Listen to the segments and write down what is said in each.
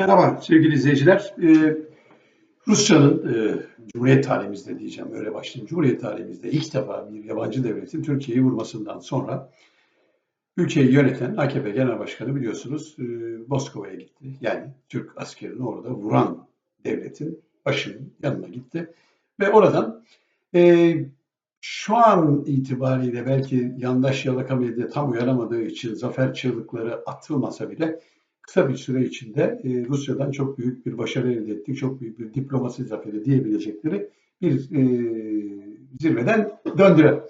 Merhaba sevgili izleyiciler. Ee, Rusya'nın e, Cumhuriyet tarihimizde diyeceğim öyle başlayayım. Cumhuriyet tarihimizde ilk defa bir yabancı devletin Türkiye'yi vurmasından sonra ülkeyi yöneten AKP Genel Başkanı biliyorsunuz e, Moskova'ya gitti. Yani Türk askerini orada vuran devletin başının yanına gitti. Ve oradan e, şu an itibariyle belki yandaş yalaka medya tam uyanamadığı için zafer çığlıkları atılmasa bile kısa bir süre içinde e, Rusya'dan çok büyük bir başarı elde ettik, çok büyük bir diplomasi zaferi diyebilecekleri bir e, zirveden döndüler.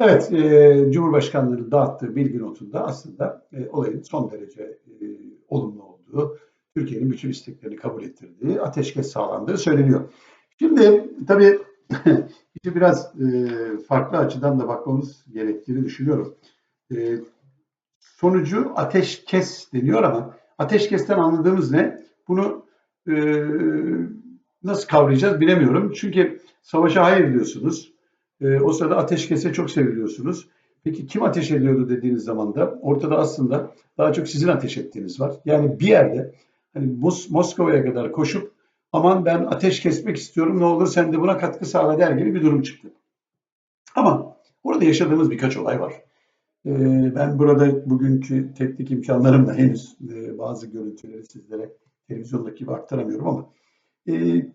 Evet, e, Cumhurbaşkanlığı dağıttığı bilgi notunda aslında e, olayın son derece e, olumlu olduğu, Türkiye'nin bütün isteklerini kabul ettirdiği, ateşkes sağlandığı söyleniyor. Şimdi tabii işte biraz e, farklı açıdan da bakmamız gerektiğini düşünüyorum. E, sonucu ateşkes deniyor ama ateşkesten anladığımız ne? Bunu e, nasıl kavrayacağız bilemiyorum. Çünkü savaşa hayır diyorsunuz. E, o sırada ateşkese çok seviliyorsunuz. Peki kim ateş ediyordu dediğiniz zaman da ortada aslında daha çok sizin ateş ettiğiniz var. Yani bir yerde hani Mos Moskova'ya kadar koşup aman ben ateş kesmek istiyorum ne olur sen de buna katkı sağla der gibi bir durum çıktı. Ama orada yaşadığımız birkaç olay var. Ee, ben burada bugünkü teknik imkanlarımla henüz e, bazı görüntüleri sizlere televizyondaki gibi aktaramıyorum ama e,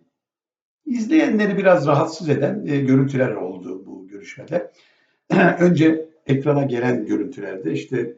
izleyenleri biraz rahatsız eden e, görüntüler oldu bu görüşmede. Önce ekrana gelen görüntülerde işte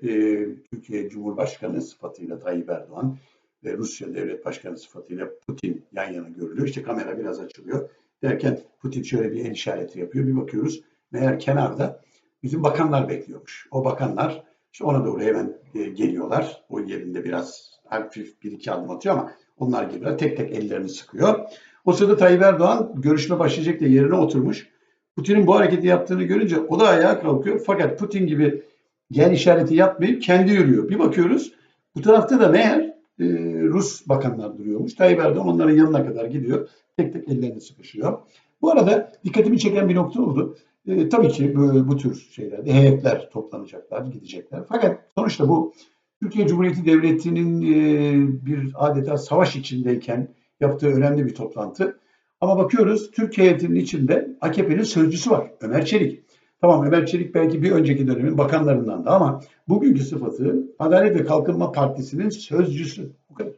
Türkiye Cumhurbaşkanı sıfatıyla Tayyip Erdoğan ve Rusya Devlet Başkanı sıfatıyla Putin yan yana görülüyor. İşte kamera biraz açılıyor. Derken Putin şöyle bir el işareti yapıyor. Bir bakıyoruz meğer kenarda bizim bakanlar bekliyormuş. O bakanlar işte ona doğru hemen e, geliyorlar. O yerinde biraz hafif bir iki adım atıyor ama onlar geliyorlar. Tek tek ellerini sıkıyor. O sırada Tayyip Erdoğan görüşme başlayacak diye yerine oturmuş. Putin'in bu hareketi yaptığını görünce o da ayağa kalkıyor. Fakat Putin gibi gel işareti yapmayıp kendi yürüyor. Bir bakıyoruz bu tarafta da meğer e, Rus bakanlar duruyormuş. Tayyip Erdoğan onların yanına kadar gidiyor. Tek tek ellerini sıkışıyor. Bu arada dikkatimi çeken bir nokta oldu. E, tabii ki bu, bu tür şeylerde heyetler toplanacaklar, gidecekler. Fakat sonuçta bu Türkiye Cumhuriyeti Devleti'nin e, bir adeta savaş içindeyken yaptığı önemli bir toplantı. Ama bakıyoruz Türk heyetinin içinde AKP'nin sözcüsü var. Ömer Çelik. Tamam Ömer Çelik belki bir önceki dönemin bakanlarından da ama bugünkü sıfatı Adalet ve Kalkınma Partisi'nin sözcüsü. Bu kadar.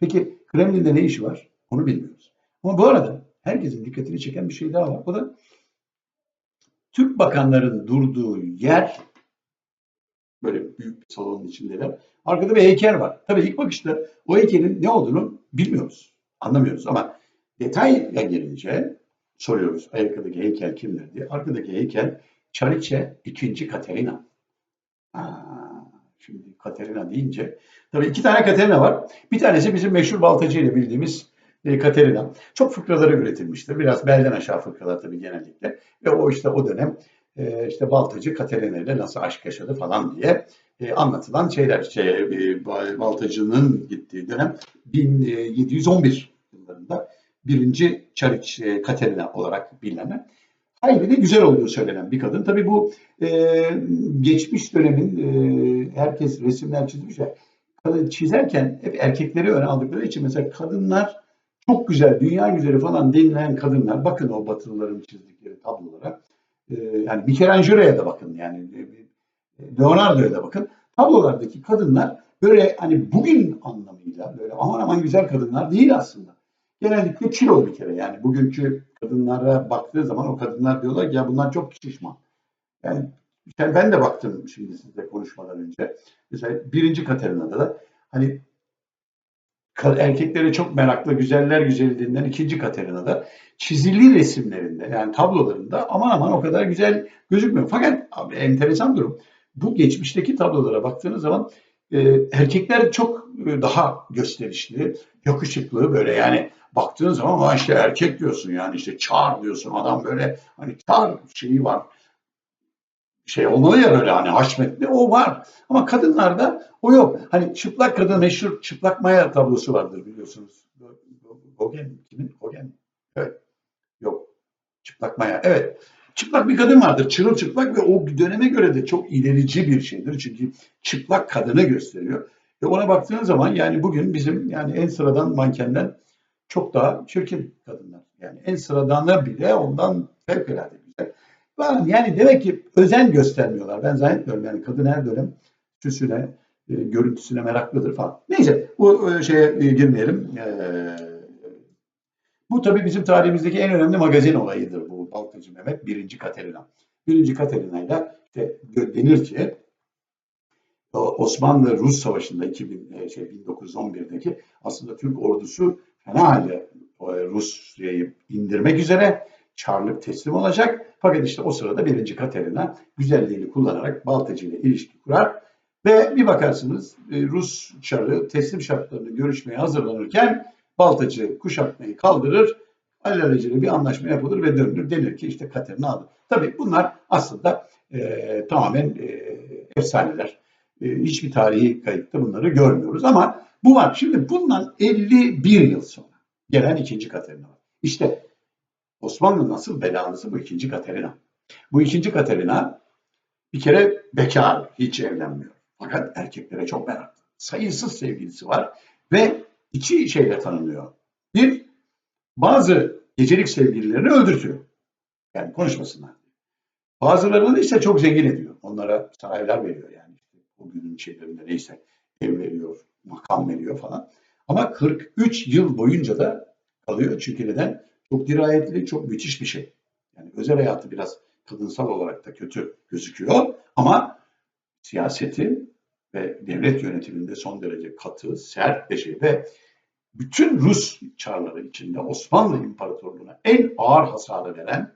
Peki Kremlin'de ne işi var? Onu bilmiyoruz. Ama bu arada herkesin dikkatini çeken bir şey daha var. O da Türk bakanların durduğu yer böyle büyük bir salonun içindeler. Arkada bir heykel var. Tabii ilk bakışta o heykelin ne olduğunu bilmiyoruz. Anlamıyoruz ama detaya gelince soruyoruz arkadaki heykel kimdir diye. Arkadaki heykel Çariçe 2. Katerina. Aa, şimdi Katerina deyince tabii iki tane Katerina var. Bir tanesi bizim meşhur Baltacı ile bildiğimiz Katerina. Çok fıkraları üretilmiştir. Biraz belden aşağı fıkralar tabii genellikle. Ve o işte o dönem e, işte Baltacı Katerina ile nasıl aşk yaşadı falan diye e, anlatılan şeyler. Şey, e, Baltacı'nın gittiği dönem 1711 yıllarında birinci Çariç e, Katerina olarak bilinen hayli güzel olduğu söylenen bir kadın. Tabii bu e, geçmiş dönemin e, herkes resimler çizmiş ya kadın çizerken hep erkekleri öne aldıkları için mesela kadınlar çok güzel, dünya güzeli falan denilen kadınlar bakın o batılıların çizdikleri tablolara. E, yani Michelangelo'ya da bakın yani e, Leonardo'ya da bakın. Tablolardaki kadınlar böyle hani bugün anlamıyla böyle aman aman güzel kadınlar değil aslında. Genellikle kilo bir kere yani bugünkü kadınlara baktığı zaman o kadınlar diyorlar ki ya bunlar çok şişman. Yani ben de baktım şimdi sizle konuşmadan önce. Mesela birinci Katerina'da da hani erkeklere çok meraklı, güzeller güzelliğinden ikinci Katerina'da çizili resimlerinde yani tablolarında aman aman o kadar güzel gözükmüyor. Fakat abi, enteresan durum. Bu geçmişteki tablolara baktığınız zaman e, erkekler çok e, daha gösterişli, yakışıklı böyle yani baktığın zaman ama işte erkek diyorsun yani işte çar diyorsun adam böyle hani çar şeyi var şey olmalı ya böyle hani haşmetli o var. Ama kadınlarda o yok. Hani çıplak kadın meşhur çıplak maya tablosu vardır biliyorsunuz. Hogen kimin? Hogen. Evet. Yok. Çıplak maya. Evet. Çıplak bir kadın vardır. Çırılçıplak ve o döneme göre de çok ilerici bir şeydir. Çünkü çıplak kadını gösteriyor. Ve ona baktığın zaman yani bugün bizim yani en sıradan mankenden çok daha çirkin kadınlar. Yani en sıradanı bile ondan fevkalade Falan. Yani demek ki özen göstermiyorlar. Ben zannetmiyorum yani kadın her dönem süsüne, e, görüntüsüne meraklıdır falan. Neyse bu e, şeye e, girmeyelim. E, bu tabii bizim tarihimizdeki en önemli magazin olayıdır bu Baltacı Mehmet. Birinci Katerina. Birinci Katerina ile işte denir ki Osmanlı-Rus Savaşı'nda 2000, e, şey, 1911'deki aslında Türk ordusu fena halde Rusya'yı indirmek üzere Çarlık teslim olacak. Fakat işte o sırada birinci Katerina güzelliğini kullanarak Baltacı ile ilişki kurar ve bir bakarsınız e, Rus Çarı teslim şartlarını görüşmeye hazırlanırken Baltacı kuşatmayı kaldırır, alelacele bir anlaşma yapılır ve dönülür. Denir ki işte Katerina aldı. Tabii bunlar aslında e, tamamen e, efsaneler. E, hiçbir tarihi kayıtta bunları görmüyoruz ama bu var. Şimdi bundan 51 yıl sonra gelen ikinci Katerina var. İşte Osmanlı nasıl belanısı bu ikinci Katerina. Bu ikinci Katerina bir kere bekar, hiç evlenmiyor. Fakat erkeklere çok meraklı. Sayısız sevgilisi var ve iki şeyle tanınıyor. Bir, bazı gecelik sevgililerini öldürtüyor. Yani konuşmasınlar. Bazılarını ise çok zengin ediyor. Onlara saraylar veriyor yani. O günün şeylerinde neyse ev veriyor, makam veriyor falan. Ama 43 yıl boyunca da kalıyor. Çünkü neden? Çok dirayetli, çok müthiş bir şey. Yani özel hayatı biraz kadınsal olarak da kötü gözüküyor ama siyaseti ve devlet yönetiminde son derece katı, sert bir şey ve bütün Rus çarları içinde Osmanlı İmparatorluğu'na en ağır hasarı veren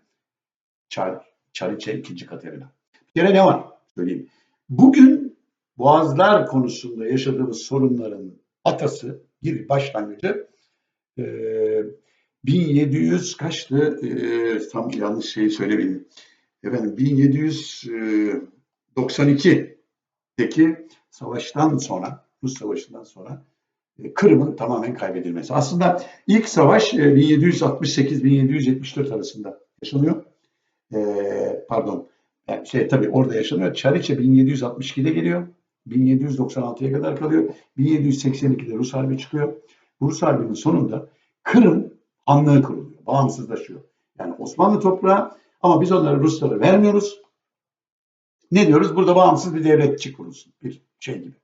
Çar, Çariçe II. Katerina. Bir kere ne var? Söyleyeyim. Bugün Boğazlar konusunda yaşadığımız sorunların atası, bir başlangıcı 1700 kaçtı? E, tam yanlış şeyi söylemeyeyim. Efendim 1792'deki savaştan sonra, Rus Savaşı'ndan sonra e, Kırım'ın tamamen kaybedilmesi. Aslında ilk savaş 1768-1774 e, arasında yaşanıyor. E, pardon, yani şey tabii orada yaşanıyor. Çariçe 1762'de geliyor. 1796'ya kadar kalıyor. 1782'de Rus Harbi çıkıyor. Rus Harbi'nin sonunda Kırım Hanlığı kuruluyor. Bağımsızlaşıyor. Yani Osmanlı toprağı ama biz onları Ruslara vermiyoruz. Ne diyoruz? Burada bağımsız bir devletçi kurulsun. Bir şey gibi.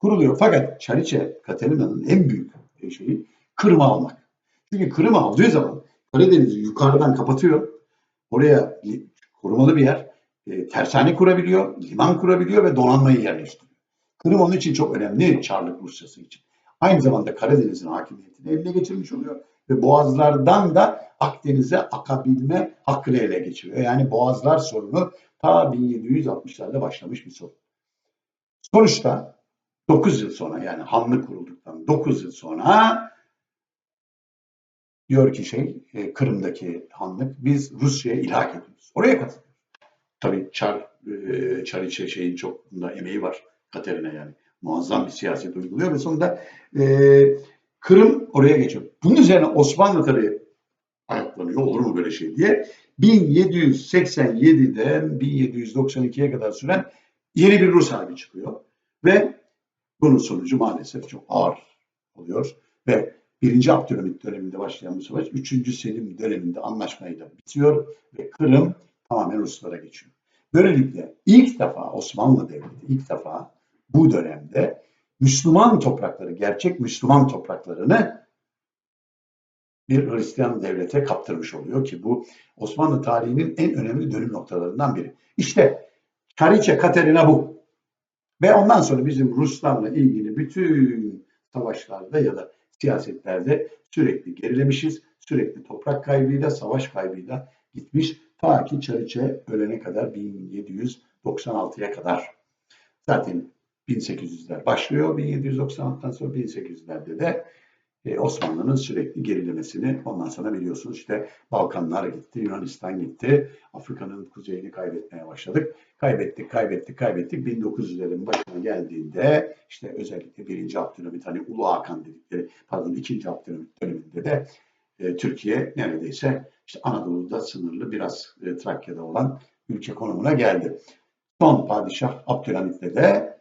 Kuruluyor. Fakat Çariçe Katerina'nın en büyük şeyi Kırım'ı almak. Çünkü Kırım'ı aldığı zaman Karadeniz'i yukarıdan kapatıyor. Oraya korumalı bir yer. E, tersane kurabiliyor, liman kurabiliyor ve donanmayı yerleştiriyor. Kırım onun için çok önemli Çarlık Rusyası için. Aynı zamanda Karadeniz'in hakimiyetini eline geçirmiş oluyor ve boğazlardan da Akdeniz'e akabilme hakkını ele geçiriyor. Yani boğazlar sorunu ta 1760'larda başlamış bir sorun. Sonuçta 9 yıl sonra yani Hanlı kurulduktan 9 yıl sonra diyor ki şey e, Kırım'daki Hanlık biz Rusya'ya ilhak ediyoruz. Oraya katılıyoruz. Tabii Çar, e, Çariçe şeyin çok bunda emeği var. Katerina yani. Muazzam bir siyaset uyguluyor ve sonunda e, Kırım oraya geçiyor. Bunun üzerine Osmanlı tabii ayaklanıyor. Olur mu böyle şey diye. 1787'den 1792'ye kadar süren yeni bir Rus harbi çıkıyor. Ve bunun sonucu maalesef çok ağır oluyor. Ve 1. Abdülhamit döneminde başlayan bu savaş 3. Selim döneminde anlaşmayla bitiyor ve Kırım tamamen Ruslara geçiyor. Böylelikle ilk defa Osmanlı Devleti ilk defa bu dönemde Müslüman toprakları, gerçek Müslüman topraklarını bir Hristiyan devlete kaptırmış oluyor ki bu Osmanlı tarihinin en önemli dönüm noktalarından biri. İşte Kariçe Katerina bu. Ve ondan sonra bizim Ruslarla ilgili bütün savaşlarda ya da siyasetlerde sürekli gerilemişiz. Sürekli toprak kaybıyla, savaş kaybıyla gitmiş. Ta ki Çariçe ölene kadar 1796'ya kadar. Zaten 1800'ler başlıyor. 1796'dan sonra 1800'lerde de e, Osmanlı'nın sürekli gerilemesini ondan sonra biliyorsunuz işte Balkanlar gitti, Yunanistan gitti, Afrika'nın kuzeyini kaybetmeye başladık. Kaybettik, kaybettik, kaybettik. 1900'lerin başına geldiğinde işte özellikle 1. Abdülhamit hani Ulu Hakan dedikleri pardon 2. Abdülhamit döneminde de e, Türkiye neredeyse işte Anadolu'da sınırlı biraz e, Trakya'da olan ülke konumuna geldi. Son padişah Abdülhamit'le de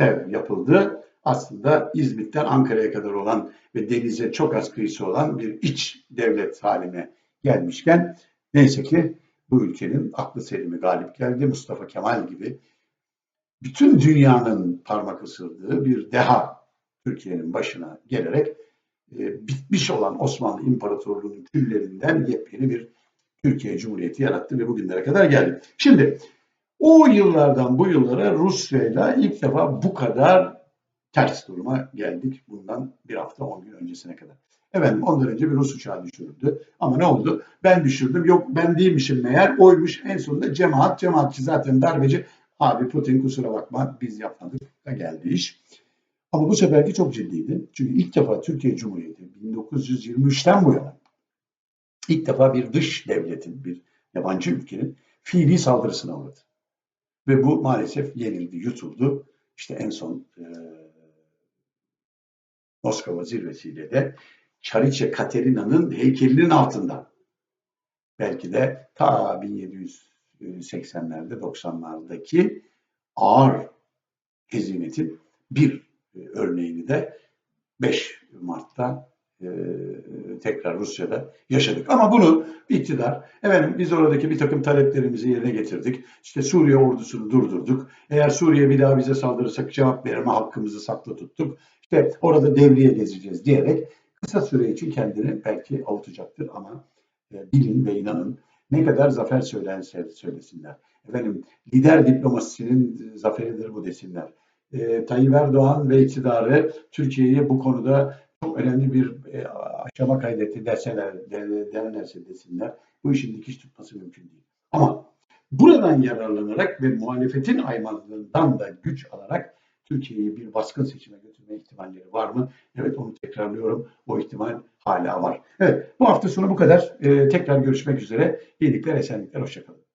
sev yapıldı. aslında İzmit'ten Ankara'ya kadar olan ve denize çok az kıyısı olan bir iç devlet haline gelmişken neyse ki bu ülkenin aklı selimi galip geldi. Mustafa Kemal gibi bütün dünyanın parmak ısırdığı bir deha Türkiye'nin başına gelerek e, bitmiş olan Osmanlı İmparatorluğu'nun küllerinden yepyeni bir Türkiye Cumhuriyeti yarattı ve bugünlere kadar geldi. Şimdi o yıllardan bu yıllara Rusya'yla ilk defa bu kadar ters duruma geldik bundan bir hafta on gün öncesine kadar. Efendim ondan önce bir Rus uçağı düşürüldü. Ama ne oldu? Ben düşürdüm. Yok ben değilmişim meğer. Oymuş. En sonunda cemaat. Cemaatçi zaten darbeci. Abi Putin kusura bakma biz yapmadık da geldi iş. Ama bu seferki çok ciddiydi. Çünkü ilk defa Türkiye Cumhuriyeti 1923'ten bu yana ilk defa bir dış devletin, bir yabancı ülkenin fiili saldırısına uğradı. Ve bu maalesef yenildi, yutuldu. İşte en son e, Moskova zirvesiyle de Çariçe Katerina'nın heykelinin altında belki de ta 1780'lerde 90'lardaki ağır hezimetin bir e, örneğini de 5 Mart'ta e, tekrar Rusya'da yaşadık. Ama bunu iktidar, efendim biz oradaki bir takım taleplerimizi yerine getirdik. İşte Suriye ordusunu durdurduk. Eğer Suriye bir daha bize saldırırsak cevap verme hakkımızı saklı tuttuk. İşte orada devriye gezeceğiz diyerek kısa süre için kendini belki avutacaktır ama e, bilin ve inanın ne kadar zafer söylense söylesinler. Efendim lider diplomasisinin zaferidir bu desinler. E, Tayyip Erdoğan ve iktidarı Türkiye'yi bu konuda çok önemli bir e, aşama kaydetti deseler, de, derlerse desinler. Bu işin dikiş tutması mümkün değil. Ama buradan yararlanarak ve muhalefetin aymazlığından da güç alarak Türkiye'yi bir baskın seçime götürme ihtimalleri var mı? Evet onu tekrarlıyorum. O ihtimal hala var. Evet bu hafta sonu bu kadar. Ee, tekrar görüşmek üzere. İyilikler, esenlikler, hoşçakalın.